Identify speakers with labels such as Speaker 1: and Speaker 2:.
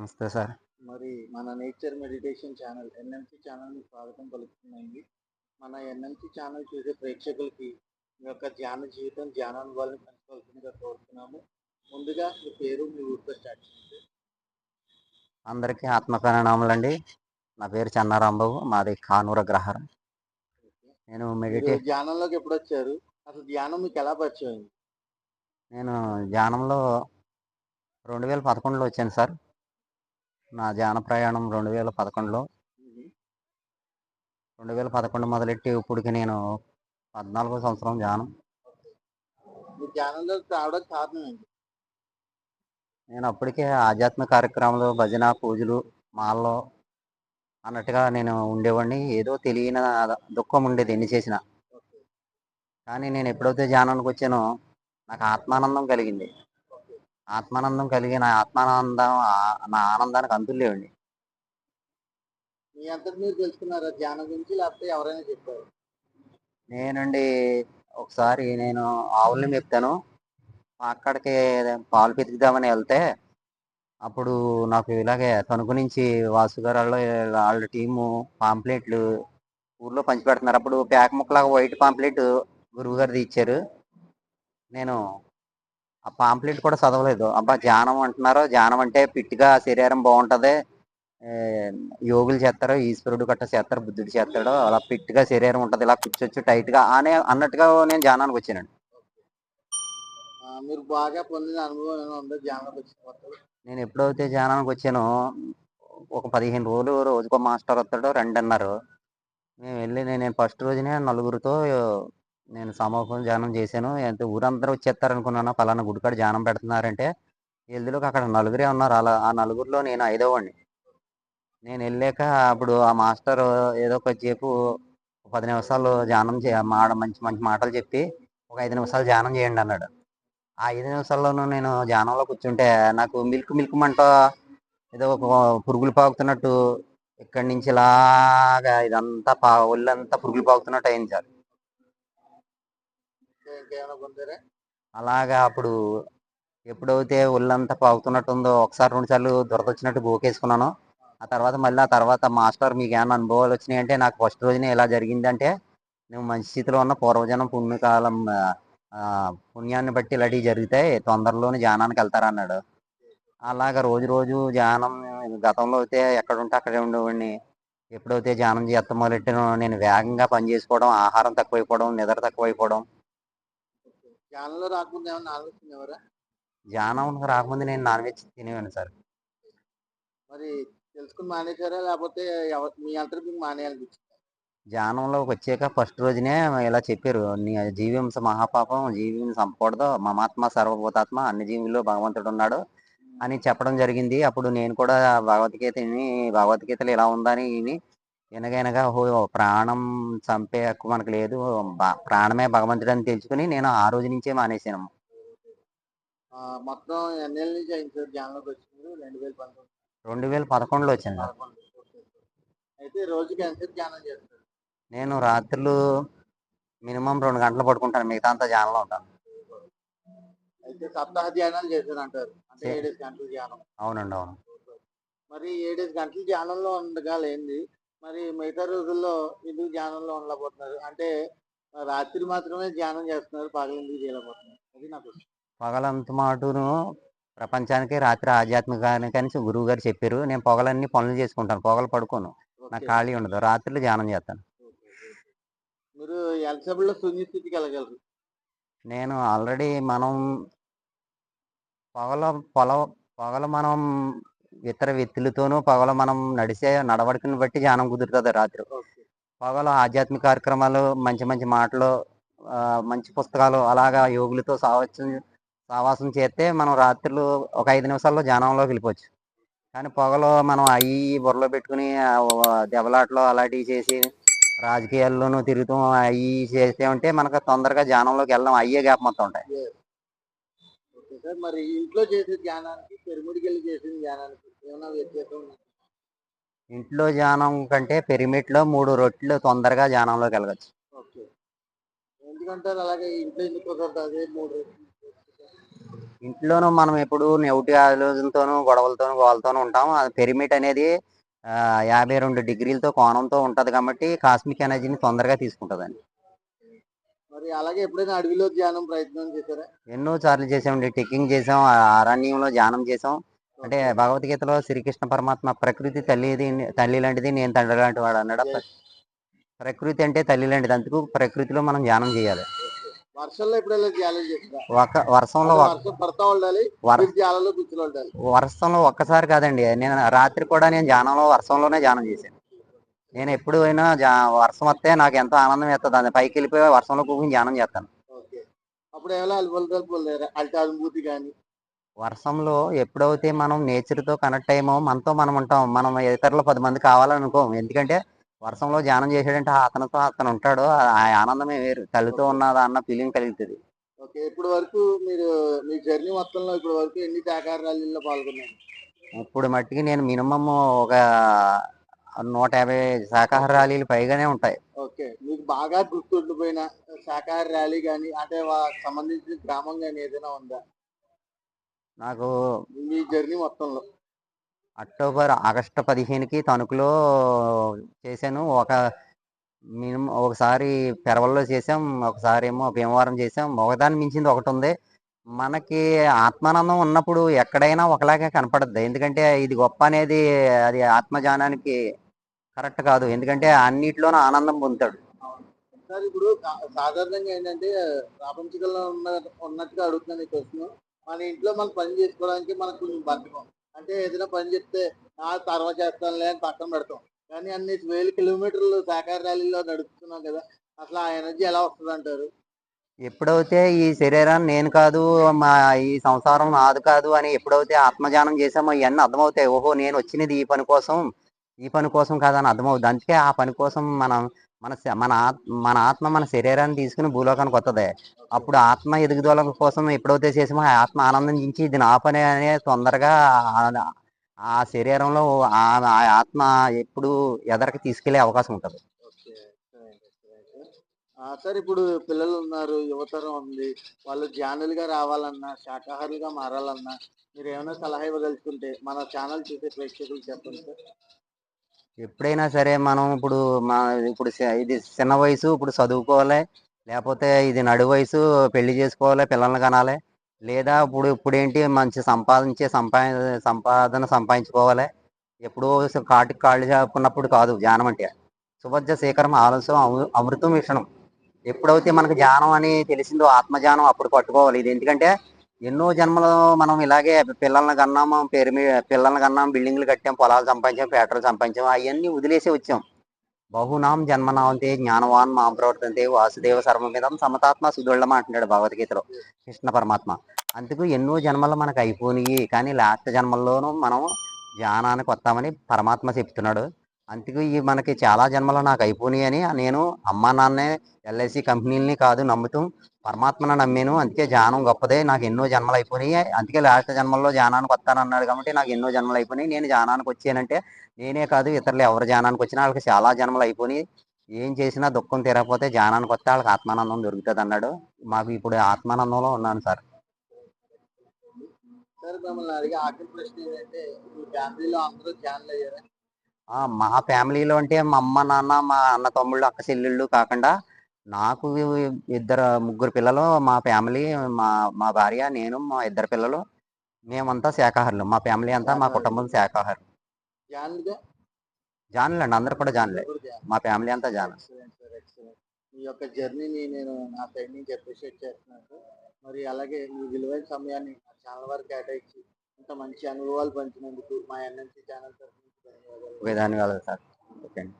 Speaker 1: నమస్తే సార్.
Speaker 2: మరి మన నేచర్ మెడిటేషన్ ఛానల్ ఎన్ఎంసి ఛానల్ని స్వాగతం పలుకుతున్నాయి మన ఎన్ఎంసి ఛానల్ చూసే ప్రేక్షకులకి మీ యొక్క ధ్యాన జీవితం ధ్యానానుభవాలను పంచుకోవాల్సిందిగా కోరుతున్నాము. ముందుగా మీ పేరు మీ ఊరితో స్టార్ట్ చేయండి.
Speaker 1: అందరికీ ఆత్మ ప్రణామాలండి. నా పేరు చెన్నారాంబాబు మాది కానూర గ్రహారం. నేను
Speaker 2: మీరు
Speaker 1: మెడిటే
Speaker 2: ధ్యానంలోకి ఎప్పుడు వచ్చారు? అసలు ధ్యానం మీకు ఎలా పరిచయం అయింది?
Speaker 1: నేను ధ్యానంలో రెండు వేల పదకొండులో వచ్చాను సార్. నా ధ్యాన ప్రయాణం రెండు వేల పదకొండులో. రెండు వేల పదకొండు మొదలెట్టి ఇప్పటికి నేను పద్నాలుగో సంవత్సరం
Speaker 2: ఏంటి
Speaker 1: నేను అప్పటికే ఆధ్యాత్మిక కార్యక్రమాలు భజన పూజలు మాల్లో అన్నట్టుగా నేను ఉండేవాడిని. ఏదో తెలియని దుఃఖం ఉండేది ఎన్ని చేసినా. కానీ నేను ఎప్పుడైతే ధ్యానానికి వచ్చానో నాకు ఆత్మానందం కలిగింది. ఆత్మానందం కలిగి నా ఆత్మానందం నా ఆనందానికి అంతులు లేవండి.
Speaker 2: మీ అంతటి మీరు తెలుసుకున్నారా ధ్యానం గురించి? లేకపోతే ఎవరైనా చెప్పారు?
Speaker 1: నేనండి ఒకసారి నేను ఆవుల్ని మెప్తాను. అక్కడికి పాలు పితికిద్దామని వెళ్తే అప్పుడు నాకు ఇలాగే తణుకు నుంచి వాసుగారాల్లో వాళ్ళ టీము పాంప్లెట్లు ఊర్లో పంచి పెడుతున్నారు అప్పుడు ప్యాక్ ముక్కలాగా వైట్ పాంప్లెట్ గురువు గారిది ఇచ్చారు నేను ఆ పాంప్లెట్ కూడా చదవలేదు. అబ్బా ధ్యానం అంటున్నారు ధ్యానం అంటే పిట్టిగా శరీరం బాగుంటది. యోగులు చేస్తారు ఈశ్వరుడు గట్ట చేస్తారు బుద్ధుడు చేస్తాడు అలా పిట్టిగా శరీరం ఉంటది ఇలా కూర్చోచ్చు టైట్గా అనే అన్నట్టుగా నేను ధ్యానానికి వచ్చానండి.
Speaker 2: మీరు బాగా పొందిన అనుభవం?
Speaker 1: నేను ఎప్పుడైతే ధ్యానానికి వచ్చానో ఒక పదిహేను రోజులు రోజుకో మాస్టర్ వస్తాడు రండి అన్నారు మేము వెళ్ళి నేను ఫస్ట్ రోజునే నలుగురితో నేను సమూహం ధ్యానం చేశాను. ఎంత ఊరందరూ వచ్చేస్తారనుకున్నాను పలానా గుడికాడ ధ్యానం పెడుతున్నారంటే వెళ్ళిలోకి అక్కడ నలుగురే ఉన్నారు. అలా ఆ నలుగురిలో నేను ఐదో నేను వెళ్ళాక అప్పుడు ఆ మాస్టర్ ఏదో కొద్దిసేపు పది నిమిషాలు ధ్యానం చే మాట మంచి మంచి మాటలు చెప్పి ఒక ఐదు నిమిషాలు ధ్యానం చేయండి అన్నాడు. ఆ ఐదు నిమిషాల్లోనూ నేను ధ్యానంలో కూర్చుంటే నాకు మిల్క్ మిల్క్ మంట ఏదో ఒక పురుగులు పాకుతున్నట్టు ఇక్కడి నుంచి ఇలాగా ఇదంతా పా ఒళ్ళంతా పురుగులు పాకుతున్నట్టు అయింది సార్.
Speaker 2: పొందారా?
Speaker 1: అలాగా అప్పుడు ఎప్పుడైతే ఒళ్ళంతా పాగుతున్నట్టుందో ఒకసారి రెండు సార్లు దొరకొచ్చినట్టు గోకేసుకున్నాను ఆ తర్వాత మళ్ళీ ఆ తర్వాత మాస్టర్ మీకు ఏమైనా అనుభవాలు వచ్చినాయి అంటే నాకు ఫస్ట్ రోజునే ఎలా జరిగిందంటే నువ్వు మంచి స్థితిలో ఉన్న పూర్వజనం పుణ్యకాలం పుణ్యాన్ని బట్టి ఇలాంటివి జరుగుతాయి తొందరలోనే జానానికి వెళ్తారన్నాడు అలాగా రోజు రోజు ధ్యానం గతంలో అయితే ఎక్కడుంటే అక్కడే ఉండేవాడిని. ఎప్పుడైతే ధ్యానం చేస్తాం మొదలెట్టానో నేను వేగంగా పని చేసుకోవడం ఆహారం తక్కువైపోవడం నిద్ర తక్కువైపోవడం
Speaker 2: ధ్యానంలో రాకుండా ఏమైనా ఆలోచించేవారా
Speaker 1: ధ్యానం రాకముందు నేను నాన్ వెజ్ తినేవాను సార్.
Speaker 2: మరి తెలుసుకుని మానేశారా? లేకపోతే మీ అంతటి మీకు మానేయాలనిపించింది?
Speaker 1: ధ్యానంలోకి వచ్చాక ఫస్ట్ రోజునే ఇలా చెప్పారు. నీ జీవింస మహాపాపం జీవిని చంపకూడదు. మమాత్మ సర్వభూతాత్మ అన్ని జీవుల్లో భగవంతుడు ఉన్నాడు అని చెప్పడం జరిగింది. అప్పుడు నేను కూడా భగవద్గీత విని భగవద్గీతలో ఇలా ఉందని ఓహో ప్రాణం చంపే హక్కు మనకు లేదు. ప్రాణమే భగవంతుడు అని తెలుసుకుని నేను ఆ రోజు నుంచే మానేశాను.
Speaker 2: మొత్తం ఎన్నేళ్ళ నుంచి వచ్చింది రెండు వేల పంతొమ్మిది
Speaker 1: రెండు వేల పదకొండులో వచ్చింది.
Speaker 2: అయితే రోజుకి ధ్యానం చేస్తారు?
Speaker 1: నేను రాత్రులు మినిమం రెండు గంటలు పడుకుంటాను. మిగతా అంతా ధ్యానంలో ఉంటాను.
Speaker 2: అయితే సప్తాహ ధ్యానాలు చేశారు అంటారు అంటే
Speaker 1: చే-
Speaker 2: ఏడేసి గంటల ధ్యానం.
Speaker 1: అవునండి అవును.
Speaker 2: మరి ఏడేసి గంటల ధ్యానంలో ఉండగా లేనిది మరి మిగతా రోజుల్లో ఎందుకు ధ్యానంలో ఉండలేకపోతున్నారు? అంటే రాత్రి మాత్రమే ధ్యానం చేస్తున్నారు పగలు ఎందుకు చేయలేకపోతున్నారు? అది నా ప్రశ్న.
Speaker 1: పగలంత మాటును ప్రపంచానికి రాత్రి ఆధ్యాత్మికానికి అని గురువు గారు చెప్పారు. నేను పొగలన్నీ పనులు చేసుకుంటాను పొగలు పడుకోను. నాకు. ఖాళీ ఉండదు రాత్రులు ధ్యానం చేస్తాను.
Speaker 2: మీరు ఎల్సబుల్లో శూన్య స్థితికి వెళ్ళగలరు
Speaker 1: నేను ఆల్రెడీ మనం పొగల పొల పొగల మనం ఇతర వ్యక్తులతోనూ పొగల మనం నడిచే నడవడికను బట్టి ధ్యానం కుదురుతుంది రాత్రి. పొగల ఆధ్యాత్మిక కార్యక్రమాలు మంచి మంచి మాటలు మంచి పుస్తకాలు అలాగా యోగులతో సావచ్చు సావాసం చేస్తే మనం రాత్రులు ఒక ఐదు నిమిషాల్లో ధ్యానంలోకి వెళ్ళిపోవచ్చు. కానీ పొగలో మనం అవి బుర్రలో పెట్టుకుని దెబ్బలాటలు అలాంటివి చేసి రాజకీయాల్లోనూ తిరుగుతూ అవి చేస్తే ఉంటే మనకు తొందరగా ధ్యానంలోకి వెళ్ళడం అయ్యే గ్యాప్ మొత్తం ఉంటాయి.
Speaker 2: మరి ఇంట్లో చేసే ధ్యానానికి పెరుముడికి వెళ్ళి చేసిన ధ్యానానికి?
Speaker 1: ఇంట్లో ధ్యానం కంటే పిరమిడ్లో మూడు రొట్టెలు తొందరగా ధ్యానంలోకి వెళ్ళవచ్చు ఇంట్లోనూ మనం ఎప్పుడు నెవటి ఆలోచనతోనూ గొడవలతోనూ వాళ్ళతోనూ ఉంటాం. అది పెరిమిట్ అనేది యాభై రెండు డిగ్రీలతో కోణంతో ఉంటది కాబట్టి కాస్మిక్ ఎనర్జీని తొందరగా తీసుకుంటదండి.
Speaker 2: మరి అలాగే ఎప్పుడైనా అడవిలో ధ్యానం ప్రయత్నం చేశారా?
Speaker 1: ఎన్నో సార్లు చేసామండి టిక్కింగ్ చేసాం అరణ్యంలో ధ్యానం చేసాం అంటే భగవద్గీతలో శ్రీకృష్ణ పరమాత్మ ప్రకృతి తల్లిది తల్లి లాంటిది నేను తండ్రి లాంటి వాడు అన్నాడు. ప్రకృతి అంటే తల్లి లాంటిది. అందుకు ప్రకృతిలో మనం ధ్యానం చేయాలి.
Speaker 2: వర్షంలో
Speaker 1: ఒక వర్షంలో ఒక్కసారి కాదండి. నేను రాత్రి కూడా నేను ధ్యానంలో వర్షంలోనే ధ్యానం చేశాను. నేను ఎప్పుడు అయినా వర్షం వస్తే నాకు ఎంతో ఆనందం వేస్తుంది. అది పైకి వెళ్ళిపోయి వర్షంలో కూర్చొని ధ్యానం చేస్తాను.
Speaker 2: అప్పుడు
Speaker 1: వర్షంలో ఎప్పుడైతే మనం నేచర్తో కనెక్ట్ అయ్యామో మనతో మనం ఉంటాం. మనం ఇతరులు పది మంది కావాలనుకోం ఎందుకంటే వర్షంలో ధ్యానం చేసాడంటే అతనితో అతను ఉంటాడు. ఆ- ఆనందమే వేరు. తల్లితో ఉన్నదా అన్న ఫీలింగ్ కలుగుతుంది.
Speaker 2: ఓకే. ఇప్పుడు వరకు మీరు మీ జర్నీ మొత్తంలో ఇప్పుడు వరకు ఎన్ని శాఖాహార ర్యాలీల్లో పాల్గొన్నారు?
Speaker 1: ఇప్పుడు మట్టికి నేను మినిమం ఒక నూట యాభై శాకాహార ర్యాలీలు పైగానే ఉంటాయి.
Speaker 2: ఓకే. మీకు బాగా గుర్తుండిపోయిన శాఖాహార ర్యాలీ కానీ అంటే వా- సంబంధించిన గ్రామం కానీ ఏదైనా ఉందా?
Speaker 1: నాకు
Speaker 2: మీ జర్నీ మొత్తంలో.
Speaker 1: అక్టోబర్ ఆగస్టు పదిహేనుకి తణుకులో చేశాను. ఒక మినిమం ఒకసారి పెరవల్లో చేసాం ఒకసారి ఏమో భీమవరం చేసాం ఒకదాని మించింది ఒకటి ఉంది. మనకి ఆత్మానందం ఉన్నప్పుడు ఎక్కడైనా ఒకలాగే కనపడద్దు. ఎందుకంటే ఇది గొప్ప అనేది అది ఆత్మజానానికి కరెక్ట్ కాదు. ఎందుకంటే అన్నిట్లోనూ ఆనందం పొందుతాడు.
Speaker 2: సార్ ఇప్పుడు సాధారణంగా ఏంటంటే ప్రాపంచికంలో ఉన్న ఉన్నట్టుగా అడుగుతున్నాను ఈ క్వశ్చన్. మన ఇంట్లో మనం పని చేసుకోవడానికి మనకు కొంచెం బద్ధకం అంటే ఏదైనా పని చెప్తే నా తర్వాత చేస్తానులే అని పక్కన పెడతాం. కానీ అన్ని వేల కిలోమీటర్లు శాఖాహార ర్యాలీలో నడుపుతున్నాం కదా అసలు ఆ ఎనర్జీ ఎలా వస్తుంది అంటారు?
Speaker 1: ఎప్పుడైతే ఈ శరీరాన్ని నేను కాదు మా ఈ సంసారం నాది కాదు అని ఎప్పుడైతే ఆత్మజానం చేసామో ఇవన్నీ అర్థమవుతాయి. ఓహో నేను వచ్చినది ఈ పని కోసం ఈ పని కోసం కాదని అర్థమవుతుంది. అందుకే ఆ పని కోసం మనం మన మన మన ఆత్మ మన శరీరాన్ని తీసుకుని భూలోకానికి వస్తుంది అప్పుడు ఆత్మ ఎదుగుదల కోసం ఎప్పుడైతే చేసామో ఆత్మ ఆనందించి ఇది నా పని అనే తొందరగా ఆ- శరీరంలో ఆ ఆ ఆత్మ ఎప్పుడు ఎదరికి తీసుకెళ్ళే అవకాశం ఉంటుంది.
Speaker 2: సార్ ఇప్పుడు పిల్లలు ఉన్నారు యువతరం ఉంది. వాళ్ళు జ్ఞానులుగా రావాలన్నా శాకాహారులుగా మారాలన్నా మీరు ఏమైనా సలహా ఇవ్వదలుచుకుంటే మన ఛానల్ చూసే ప్రేక్షకులు చెప్పండి సార్.
Speaker 1: ఎప్పుడైనా సరే మనం ఇప్పుడు మా ఇప్పుడు ఇది చిన్న వయసు ఇప్పుడు చదువుకోవాలి లేకపోతే ఇది నడు వయసు పెళ్ళి చేసుకోవాలి పిల్లల్ని కనాలి లేదా ఇప్పుడు ఇప్పుడు ఏంటి మంచి సంపాదించే సంపా సంపాదన సంపాదించుకోవాలి ఎప్పుడో కాటికి కాళ్ళు చాపుకున్నప్పుడు కాదు ధ్యానం అంటే. సుభద్ర శేఖరం ఆలస్యం అమృ- అమృతం మిషణం ఎప్పుడైతే మనకు ధ్యానం అని తెలిసిందో ఆత్మజ్ఞానం అప్పుడు పట్టుకోవాలి. ఇది ఎందుకంటే ఎన్నో జన్మలు మనం ఇలాగే పిల్లల్ని కన్నాము పేరు మీద పిల్లల్ని కన్నాం బిల్డింగ్లు కట్టాం పొలాలు సంపాదించాం పేటలు సంపాదించాం అవన్నీ వదిలేసి వచ్చాం. బహునాం జన్మనామంతే జ్ఞానవాన్ మాం ప్రవర్తంతే వాసుదేవ సర్వమిదం సమతాత్మ సుదృఢం అంటున్నాడు భగవద్గీతలో కృష్ణ పరమాత్మ. అందుకు ఎన్నో జన్మలు మనకు అయిపోయినాయి కానీ లాస్ట్ జన్మల్లోనూ మనం ధ్యానానికి వస్తామని పరమాత్మ చెప్తున్నాడు. అందుకు ఈ మనకి చాలా జన్మలు నాకు అయిపోయినాయి అని నేను అమ్మా నాన్నే ఎల్ఐసి కంపెనీలని కాదు నమ్ముతూ పరమాత్మను నమ్మాను. అందుకే ధ్యానం గొప్పదే. నాకు ఎన్నో జన్మలు అయిపోయినాయి. అందుకే లాస్ట్ జన్మల్లో ధ్యానానికి వస్తానన్నాడు కాబట్టి నాకు ఎన్నో జన్మలు అయిపోయినాయి. నేను ధ్యానానికి వచ్చానంటే నేనే కాదు ఇతరులు ఎవరు ధ్యానానికి వచ్చినా వాళ్ళకి చాలా జన్మలు అయిపోయినాయి. ఏం చేసినా దుఃఖం తీరకపోతే ధ్యానానికి వస్తే వాళ్ళకి ఆత్మానందం దొరుకుతుంది అన్నాడు. మాకు ఇప్పుడు ఆత్మానందంలో ఉన్నాను సార్.
Speaker 2: సార్ మిమ్మల్ని అడిగే ఆఖరి ప్రశ్న ఏంటంటే ఫ్యామిలీలో అందరూ ధ్యానం అయ్యారా
Speaker 1: మా ఫ్యామిలీలో అంటే మా అమ్మ నాన్న మా అన్న తమ్ముళ్ళు అక్క చెల్లెళ్ళు కాకుండా నాకు ఇద్దరు ముగ్గురు పిల్లలు మా ఫ్యామిలీ మా మా భార్య నేను మా ఇద్దరు పిల్లలు. మేమంతా శాకాహారులు. మా ఫ్యామిలీ అంతా మా కుటుంబం
Speaker 2: ధ్యానులుగా
Speaker 1: జాన్లే అండి. అందరు కూడా జాన్లే. మా ఫ్యామిలీ అంతా జాన్.
Speaker 2: మీ యొక్క జర్నీని నేను నా సైడ్ నుంచి అప్రిషియేట్ చేస్తున్నాను. మరి అలాగే మీ విలువైన సమయాన్ని ఛానల్ వరకు కేటాయించి ఇంత మంచి అనుభవాలు పంచినందుకు మా ఎన్ఎంసీ ఛానల్ తరఫు నుంచి ధన్యవాదాలు
Speaker 1: ఓకే ధన్యవాదాలు సార్ ఓకే అండి.